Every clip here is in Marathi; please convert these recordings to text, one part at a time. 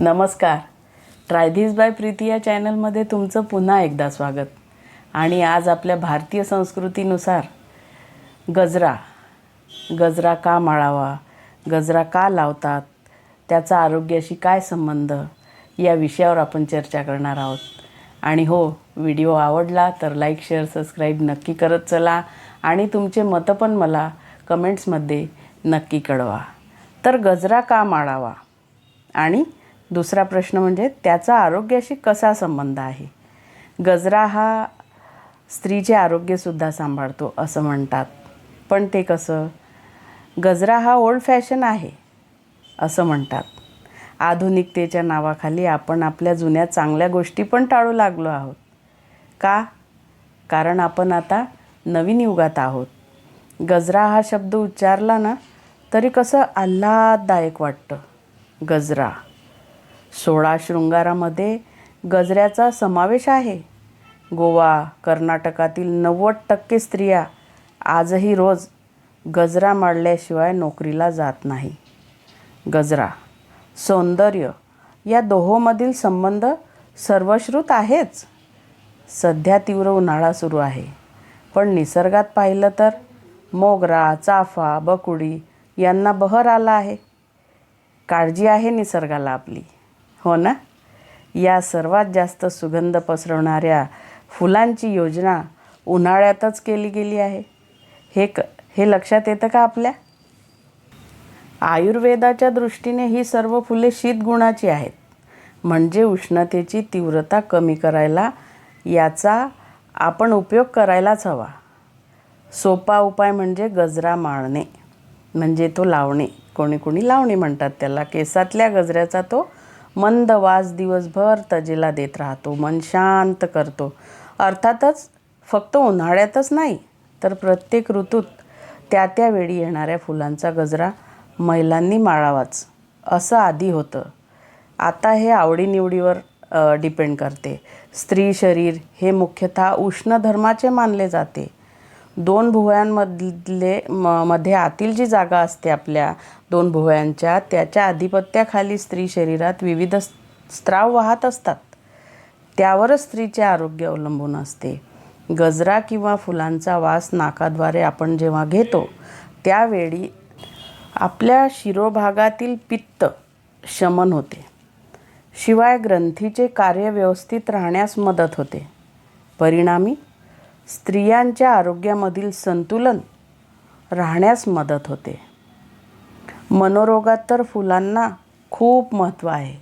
नमस्कार. ट्राय बाय प्रीती या चॅनलमध्ये तुमचं पुन्हा एकदा स्वागत. आणि आज आपल्या भारतीय संस्कृतीनुसार गजरा गजरा का माळावा गजरा का लावतात त्याचा आरोग्याशी काय संबंध या विषयावर आपण चर्चा करणार आहोत. आणि हो व्हिडिओ आवडला तर लाईक शेअर सबस्क्राईब नक्की करत चला. आणि तुमचे मतं पण मला कमेंट्समध्ये नक्की कळवा. तर गजरा का माळावा? आणि दुसरा प्रश्न म्हणजे त्याचा आरोग्याशी कसा संबंध आहे? गजरा हा स्त्रीचे आरोग्यसुद्धा सांभाळतो असं म्हणतात. पण ते कसं? गजरा हा ओल्ड फॅशन आहे असं म्हणतात. आधुनिकतेच्या नावाखाली आपण आपल्या जुन्या चांगल्या गोष्टी पण टाळू लागलो आहोत. का? कारण आपण आता नवीन युगात आहोत. गजरा हा शब्द उच्चारला ना तरी कसं आल्हाददायक वाटतं. गजरा. सोळा शृंगारामध्ये गजऱ्याचा समावेश आहे. गोवा कर्नाटकातील नव्वद टक्के स्त्रिया आजही रोज गजरा माळल्याशिवाय नोकरीला जात नाही. गजरा सौंदर्य या दोहोमधील संबंध सर्वश्रुत आहेच. सध्या तीव्र उन्हाळा सुरू आहे. पण निसर्गात पाहिलं तर मोगरा चाफा बकुडी यांना बहर आला आहे. काळजी आहे निसर्गाला आपली. हो ना? या सर्वात जास्त सुगंध पसरवणाऱ्या फुलांची योजना उन्हाळ्यातच केली गेली आहे. हे क हे लक्षात येतं का आपल्या? आयुर्वेदाच्या दृष्टीने ही सर्व फुले शीतगुणाची आहेत. म्हणजे उष्णतेची तीव्रता कमी करायला याचा आपण उपयोग करायलाच हवा. सोपा उपाय म्हणजे गजरा माळणे. म्हणजे तो लावणे. कोणी कोणी लावणे म्हणतात त्याला. केसातल्या गजऱ्याचा तो मंद वास दिवसभर तजेला देत राहतो मन शांत करतो. अर्थातच फक्त उन्हाळ्यातच नाही तर प्रत्येक ऋतूत त्या त्या वेळी येणाऱ्या फुलांचा गजरा महिलांनी माळावाच असं आधी होतं. आता हे आवडीनिवडीवर डिपेंड करते. स्त्री शरीर हे मुख्यतः उष्ण धर्माचे मानले जाते. दोन भुवयांमधले म मध्ये आतील जी जागा असते आपल्या दोन भुवयांच्या त्याच्या आधिपत्याखाली स्त्री शरीरात विविध स्त्राव वाहत असतात. त्यावरच स्त्रीचे आरोग्य अवलंबून असते. गजरा किंवा फुलांचा वास नाकाद्वारे आपण जेव्हा घेतो त्यावेळी आपल्या शिरोभागातील पित्त शमन होते. शिवाय ग्रंथीचे कार्य व्यवस्थित राहण्यास मदत होते. परिणामी स्त्रियांच्या आरोग्यामधील संतुलन राहण्यास मदत होते. मनोरोगात तर फुलांना खूप महत्त्व आहे.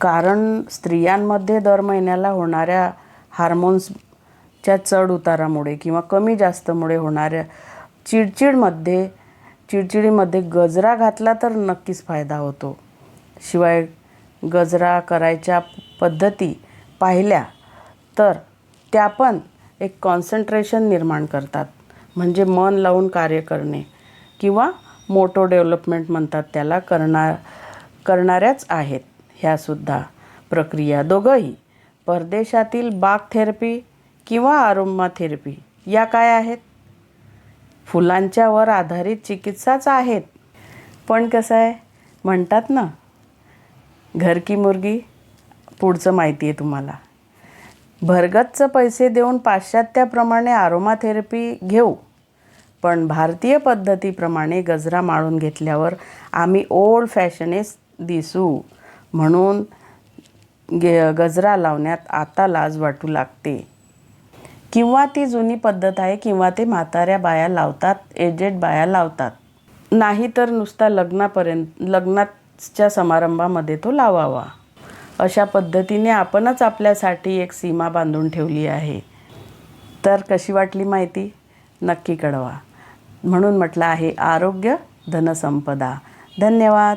कारण स्त्रियांमध्ये दर महिन्याला होणाऱ्या हार्मोन्सच्या चढ उतारामुळे किंवा कमी जास्तमुळे होणाऱ्या चिडचिडमध्ये चिडचिडीमध्ये गजरा घातला तर नक्कीच फायदा होतो. शिवाय गजरा करायच्या पद्धती पाहिल्या तर त्या पण एक कॉन्सन्ट्रेशन निर्माण करतात. म्हणजे मन लावून कार्य करणे. किंवा मोटो डेव्हलपमेंट म्हणतात त्याला करणार करणाऱ्याच आहेत ह्यासुद्धा प्रक्रिया. दोघंही परदेशातील बाग थेरपी किंवा आरोमा थेरपी या काय आहेत? फुलांच्यावर आधारित चिकित्साच आहेत. पण कसं आहे? म्हणतात ना घर की मुर्गी पुढचं माहिती आहे तुम्हाला. भरगतचं पैसे देऊन पाश्चात्याप्रमाणे आरोमाथेरपी घेऊ. पण भारतीय पद्धतीप्रमाणे गजरा माळून घेतल्यावर आम्ही ओल्ड फॅशनेस दिसू. म्हणून गे गजरा लावण्यात आता लाज वाटू लागते. किंवा ती जुनी पद्धत आहे किंवा ते म्हाताऱ्या बाया लावतात एजेड बाया लावतात. नाही तर नुसता लग्नापर्यंत लग्नाच्या समारंभामध्ये तो लावावा. अशा पद्धतीने आपणच आपल्यासाठी एक सीमा बांधून ठेवली आहे. तर कशी वाटली माहिती? नक्की कळवा. म्हणून म्हटलं आहे आरोग्य धनसंपदा. धन्यवाद.